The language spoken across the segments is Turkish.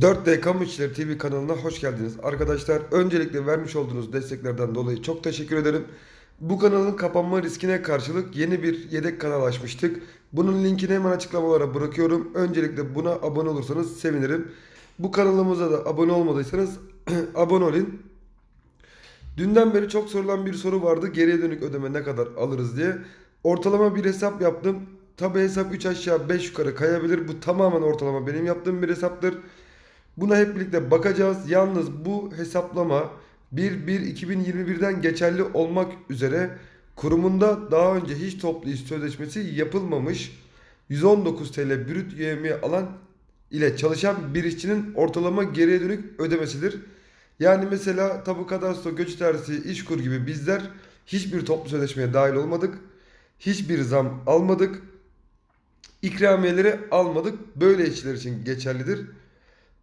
4D Kamu İşleri TV kanalına hoş geldiniz. Arkadaşlar öncelikle vermiş olduğunuz desteklerden dolayı çok teşekkür ederim. Bu kanalın kapanma riskine karşılık yeni bir yedek kanal açmıştık. Bunun linkini hemen açıklamalara bırakıyorum. Öncelikle buna abone olursanız sevinirim. Bu kanalımıza da abone olmadıysanız abone olun. Dünden beri çok sorulan bir soru vardı. Geriye dönük ödeme ne kadar alırız diye. Ortalama bir hesap yaptım. Tabi hesap 3 aşağı 5 yukarı kayabilir. Bu tamamen ortalama benim yaptığım bir hesaptır. Buna hep birlikte bakacağız. Yalnız bu hesaplama 1-1-2021'den geçerli olmak üzere kurumunda daha önce hiç toplu iş sözleşmesi yapılmamış 119 TL brüt yevmiye alan ile çalışan bir işçinin ortalama geriye dönük ödemesidir. Yani mesela tabu kadastro, göç idaresi, işkur gibi bizler hiçbir toplu sözleşmeye dahil olmadık. Hiçbir zam almadık. İkramiyeleri almadık. Böyle işçiler için geçerlidir.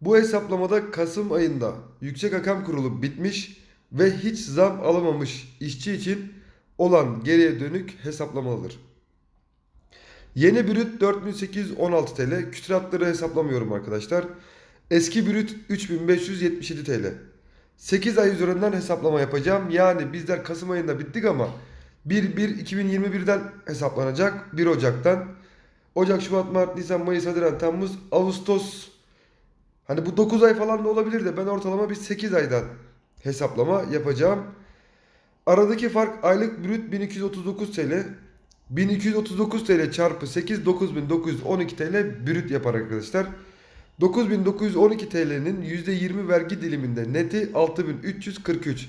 Bu hesaplamada Kasım ayında Yüksek Hakam Kurulu bitmiş ve hiç zam alamamış işçi için olan geriye dönük hesaplamalıdır. Yeni brüt 4816 TL. Küsuratları hesaplamıyorum arkadaşlar. Eski brüt 3577 TL. 8 ay üzerinden hesaplama yapacağım. Yani bizler Kasım ayında bittik ama 1-1-2021'den hesaplanacak. 1 Ocak'tan. Ocak, Şubat, Mart, Nisan, Mayıs, Haziran, Temmuz, Ağustos Hani bu 9 ay falan da olabilir de ben ortalama bir 8 aydan hesaplama yapacağım. Aradaki fark aylık brüt 1239 TL. 1239 TL çarpı 8 9912 TL brüt yapar arkadaşlar. 9912 TL'nin %20 vergi diliminde neti 6343.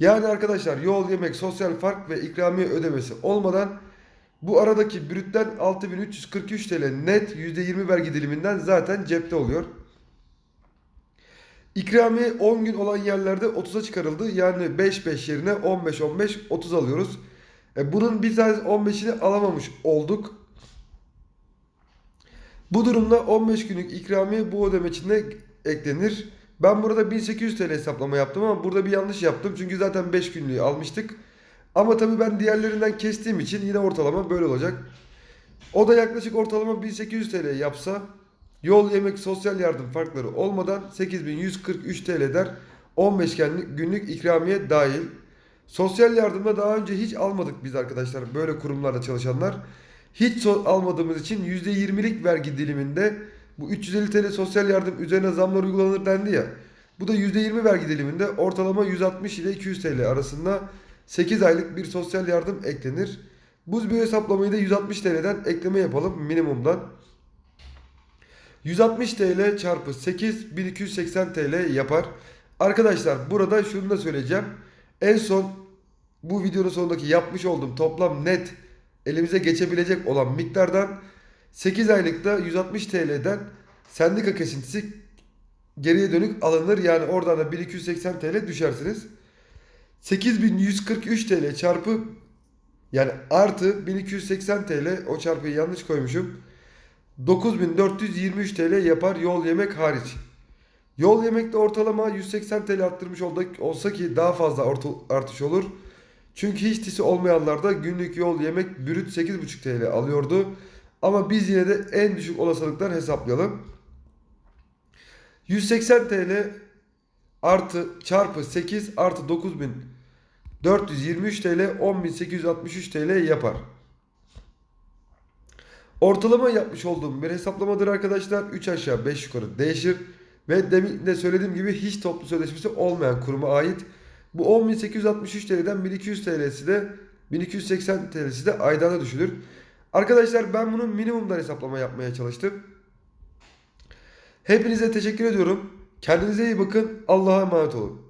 Yani arkadaşlar yol, yemek, sosyal fark ve ikramiye ödemesi olmadan bu aradaki brütten 6343 TL net %20 vergi diliminden zaten cepte oluyor. İkramiye 10 gün olan yerlerde 30'a çıkarıldı. Yani 5-5 yerine 15-15-30 alıyoruz. E bunun bir tane 15'ini alamamış olduk. Bu durumda 15 günlük ikramiye bu ödeme içinde eklenir. Ben burada 1800 TL hesaplama yaptım ama burada bir yanlış yaptım. Çünkü zaten 5 günlüğü almıştık. Ama tabii ben diğerlerinden kestiğim için yine ortalama böyle olacak. O da yaklaşık ortalama 1800 TL yapsa Yol, yemek, sosyal yardım farkları olmadan 8143 TL eder. 15 günlük ikramiye dahil. Sosyal yardımda daha önce hiç almadık biz arkadaşlar böyle kurumlarda çalışanlar. Hiç almadığımız için %20'lik vergi diliminde bu 350 TL sosyal yardım üzerine zamlar uygulanır dendi ya. Bu da %20 vergi diliminde ortalama 160 ile 200 TL arasında 8 aylık bir sosyal yardım eklenir. Bu bir hesaplamayı da 160 TL'den ekleme yapalım minimumdan. 160 TL çarpı 8 1280 TL yapar. Arkadaşlar burada şunu da söyleyeceğim. En son bu videonun sonundaki yapmış olduğum toplam net elimize geçebilecek olan miktardan 8 aylıkta 160 TL'den sendika kesintisi geriye dönük alınır. Yani oradan da 1280 TL düşersiniz. 8143 TL çarpı yani artı 1280 TL o çarpıyı yanlış koymuşum. 9423 TL yapar yol yemek hariç. Yol yemekte ortalama 180 TL arttırmış olsa ki daha fazla artış olur. Çünkü hiç tisi olmayanlarda günlük yol yemek brüt 8,5 TL alıyordu. Ama biz yine de en düşük olasılıktan hesaplayalım. 180 TL artı çarpı 8 artı 9423 TL 10863 TL yapar. Ortalama yapmış olduğum bir hesaplamadır arkadaşlar. 3 aşağı 5 yukarı değişir. Ve demin de söylediğim gibi hiç toplu sözleşmesi olmayan kuruma ait. Bu 10.863 TL'den 1200 TL'si de 1280 TL'si de aydana düşülür. Arkadaşlar ben bunun minimumdan hesaplama yapmaya çalıştım. Hepinize teşekkür ediyorum. Kendinize iyi bakın. Allah'a emanet olun.